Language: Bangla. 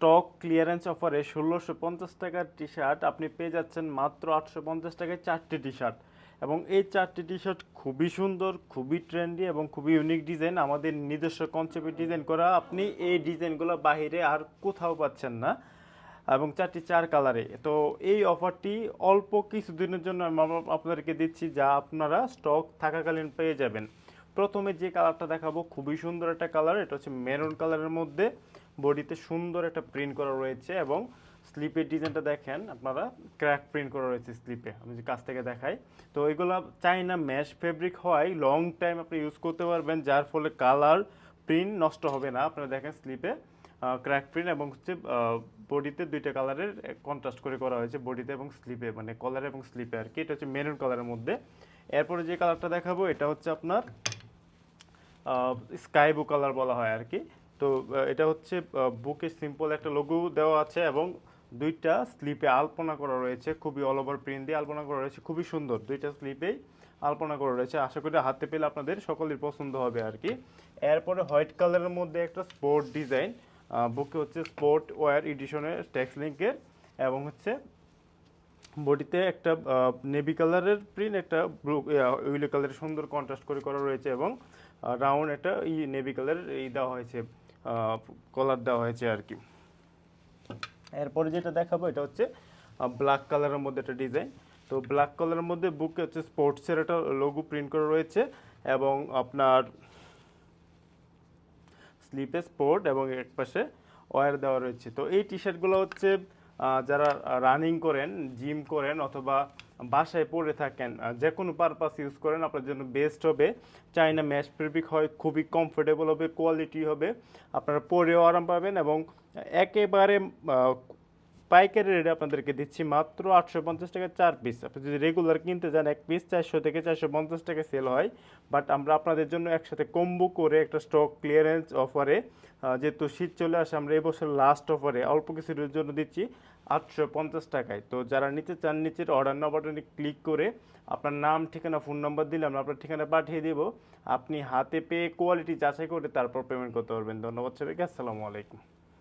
স্টক ক্লিয়ারেন্স অফারে ষোলোশো পঞ্চাশ টাকার টি শার্ট আপনি পেয়ে যাচ্ছেন মাত্র আটশো পঞ্চাশ টাকায় চারটি টি শার্ট এবং এই চারটি টি শার্ট খুবই সুন্দর, খুবই ট্রেন্ডি এবং খুবই ইউনিক ডিজাইন আমাদের নিজস্ব কনসেপ্টে ডিজাইন করা। আপনি এই ডিজাইনগুলো বাইরে আর কোথাও পাচ্ছেন না। এবং চারটি চার কালারে। তো এই অফারটি অল্প কিছুদিনের জন্য আপনাদেরকে দিচ্ছি যা আপনারা স্টক থাকাকালীন পেয়ে যাবেন। প্রথমে যে কালারটা দেখাবো, খুবই সুন্দর একটা কালার। এটা হচ্ছে মেরুন কালারের মধ্যে। বডিতে সুন্দর একটা প্রিন্ট করা রয়েছে এবং স্লিপের ডিজাইনটা দেখেন, আপনারা ক্র্যাক প্রিন্ট করা রয়েছে স্লিপে আমি যে কাছ থেকে দেখাই। তো এগুলো চাইনা ম্যাশ ফেব্রিক হওয়ায় লং টাইম আপনি ইউজ করতে পারবেন, যার ফলে কালার প্রিন্ট নষ্ট হবে না। আপনারা দেখেন স্লিপে ক্র্যাক প্রিন্ট এবং হচ্ছে বডিতে দুইটা কালারের কন্ট্রাস্ট করে করা হয়েছে বডিতে এবং স্লিপে মানে কলার এবং স্লিপে আর কি। এটা হচ্ছে মেরুন কালারের মধ্যে। এরপরে যে কালারটা দেখাবো, এটা হচ্ছে আপনার স্কাই ব্লু কালার বলা হয় আর কি। তো এটা হচ্ছে বুকে সিম্পল একটা লোগো দেওয়া আছে এবং দুইটা স্লিপে আলপনা করা রয়েছে, খুবই অল ওভার প্রিন্ট দিয়ে আলপনা করা রয়েছে, খুবই সুন্দর। দুইটা স্লিপেই আলপনা করা রয়েছে। আশা করি হাতে পেলে আপনাদের সকলের পছন্দ হবে আর কি। এরপরে হোয়াইট কালারের মধ্যে একটা স্পোর্ট ডিজাইন বুকে হচ্ছে স্পোর্ট ওয়্যার এডিশনের ট্যাক্স লিঙ্কের এবং হচ্ছে বডিতে একটা নেভি কালারের প্রিন্ট একটা ব্লু উইলো কালারের সুন্দর কন্ট্রাস্ট করে করা রয়েছে এবং রাউন্ড একটা ই নেভি কালারের এই দেওয়া হয়েছে। কলার দেওয়া হয়েছে আর কি। এরপরে যেটা দেখাবো, এটা হচ্ছে ব্ল্যাক কালারের মধ্যে একটা ডিজাইন তো ব্ল্যাক কালারের মধ্যে বুকে হচ্ছে স্পোর্টসের একটা লোগো প্রিন্ট করা রয়েছে এবং আপনার স্লিপে স্পোর্ট এবং এক পাশে ওয়্যার দেওয়া রয়েছে। তো এই টি শার্টগুলো হচ্ছে যারা রানিং করেন জিম করেন অথবা বাসায় পড়ে থাকেন যে কোনো পারপাস ইউজ করেন, আপনার জন্য বেস্ট হবে। চাইনা ম্যাশ ফেব্রিক হয়, খুবই কমফোর্টেবল হবে কোয়ালিটি হবে, আপনারা পরেও আরাম পাবেন এবং একেবারে পাইকারি রেটে আপনাদেরকে দিচ্ছি মাত্র আটশো পঞ্চাশ টাকা চার পিস আপনি যদি রেগুলার কিনতে যান, এক পিস চারশো থেকে চারশো পঞ্চাশ টাকা সেল হয়। বাট আমরা আপনাদের জন্য একসাথে কম্বো করে একটা স্টক ক্লিয়ারেন্স অফারে যেহেতু শীত চলে আসে, আমরা এবছর লাস্ট অফারে অল্প কিছুর জন্য দিচ্ছি আটশো পঞ্চাশ টাকায়। তো যারা নিচে চান, নিচের অর্ডার নাও বাটনে ক্লিক করে আপনার নাম, ঠিকানা ফোন নম্বর দিলে আমরা আপনার ঠিকানা পাঠিয়ে দেবো। আপনি হাতে পেয়ে কোয়ালিটি যাচাই করে তারপর পেমেন্ট করতে পারবেন। ধন্যবাদ সবাইকে, আসসালামু আলাইকুম।